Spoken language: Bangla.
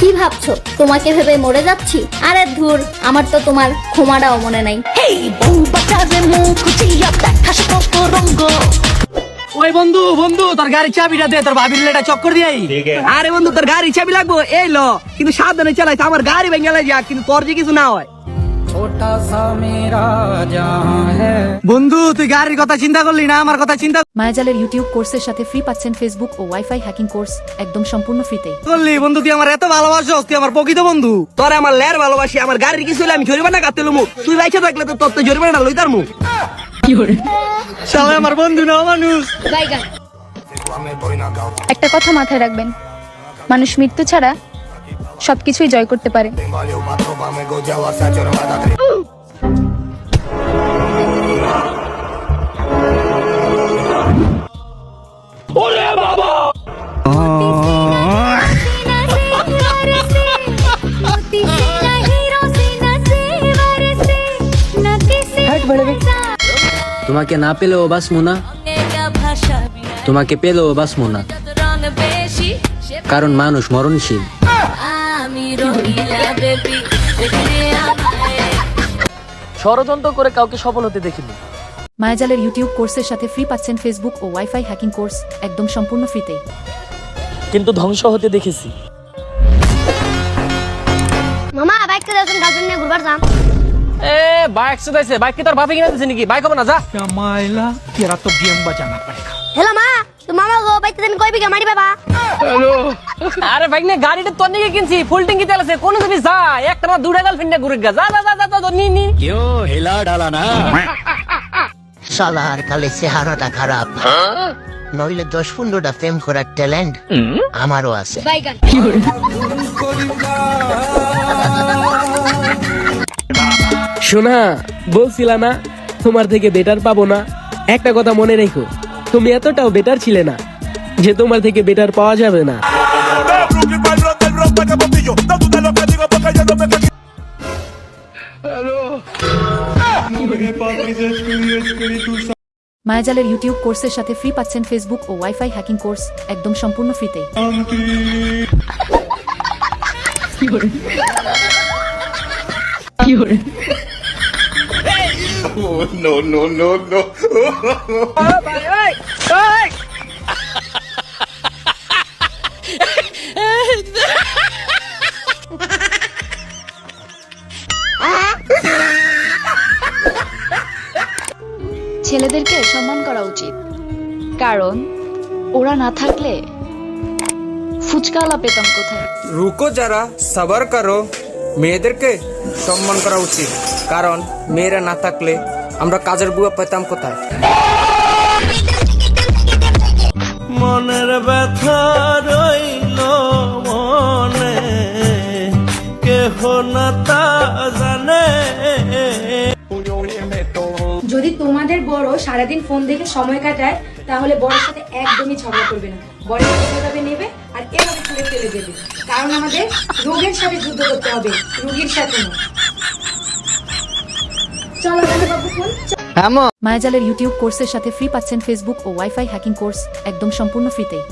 কি ভাবছ? তোমাকে ভেবে মরে যাচ্ছি? আরে ধুর আমার তো তোমার ক্ষমাটাও মনে নাই। ওই বন্ধু বন্ধু তোর গাড়ির চাবিটা দে তোর ভাবির লেটা চক্কর দিয়াই আরে বন্ধু তোর গাড়ি চাবি লাগবো এই ল। কিন্তু সাবধানে চালাইছে আমার গাড়ি ভেঙে যা কিন্তু তোর যে কিছু না হয়। বন্ধু তুই গাড়ির কথা চিন্তা করলি না? আমার কথা চিন্তা মায়াজালের ইউটিউব কোর্সের সাথে ফ্রি পাচ্ছেন ফেসবুক ও ওয়াইফাই হ্যাকিং কোর্স একদম সম্পূর্ণ ফ্রিতে করলি? বন্ধু তুই আমার এত ভালোবাসো তুই আমার প্রকৃত বন্ধু। তোর আমার লের ভালোবাসি আমার গাড়ির কিছু হলে আমি জরিমানা কাটতে লমু। তুই বাইচে থাকলে তো তোর তো জরিমানা লইতার মু শালা আমার বন্ধু না মানুষ। একটা কথা মাথায় রাখবেন। মানুষ মৃত্যু ছাড়া সবকিছুই জয় করতে পারে। তোমাকে না পেলেও বাঁচবো না তোমাকে পেলেও বাঁচবো না কারণ মানুষ মরণশীল। ষড়যন্ত্র করে কাউকে সফল হতে দেখিনি। মায়াজালের ইউটিউব কোর্সের সাথে ফ্রি পাচ্ছেন ফেসবুক ও ওয়াইফাই হ্যাকিং কোর্স একদম সম্পূর্ণ ফ্রিতে কিন্তু ধ্বংস হতে দেখেছি। মামা বাইক যাচ্ছেন গার্লফ্রেন্ড নিয়ে ঘুরবার যাম। এ বাইক চলাইছে বাইক কি তোর বাপে কিনে দিছে নাকি? বাইক হবে না যা। মাইলা তেরা তো গেম বাজানা পারেগা হ্যালো মা তো মামা গো বাইতে দিন কই বিঘা মারি বাবা আরে বাইক নে গাড়িটা তোর নিকে কিনছি ফুল ট্যাঙ্কি তেল আছে কোন যাবি যা একটা না দুটা গাল ফিন্ডা ঘুরে গা। যা যা যা যা, যা নি নি। সালার কালে চেহারাটা খারাপ। নইলে দশ পনেরোটা প্রেম করার ট্যালেন্ট আমারও আছে। শোনা বলছিলা না তোমার থেকে বেটার পাবো না। একটা কথা মনে রেখো। তুমি এতটাও বেটার ছিলে না যে তোমার থেকে বেটার পাওয়া যাবে না. মায়াজালের ইউটিউব কোর্সের সাথে ফ্রি পাচ্ছেন ফেসবুক ও ওয়াইফাই হ্যাকিং কোর্স একদম সম্পূর্ণ ফ্রিতে No, no, no, no. ছেলেদেরকে সম্মান করা উচিত। কারণ ওরা না থাকলে ফুচকাওয়ালা পেতাম কোথায়? রুকো যারা সাবার করো মেয়েদেরকে সম্মান করা উচিত। কারণ মেয়েরা না থাকলে আমরা কাজের বুয়া পেতাম কোথায়? মনের ব্যথা রইল মনে কেহ না তা যদি তোমাদের বড় সারাদিন ফোন দেখে সময় কাটায় তাহলে বড়ের সাথে একদমই ঝগড়া করবে না। বড়ের এভাবে নেবে আর এভাবে ছুড়ে ফেলে দেবে। কারণ আমাদের রোগের সাথে যুদ্ধ করতে হবে রোগীর সাথে না চলো তাহলে বাবু ফোন মায়াজালের ইউটিউব কোর্সের সাথে ফ্রি পাচ্ছেন ফেসবুক ও ওয়াইফাই হ্যাকিং কোর্স একদম সম্পূর্ণ ফ্রিতে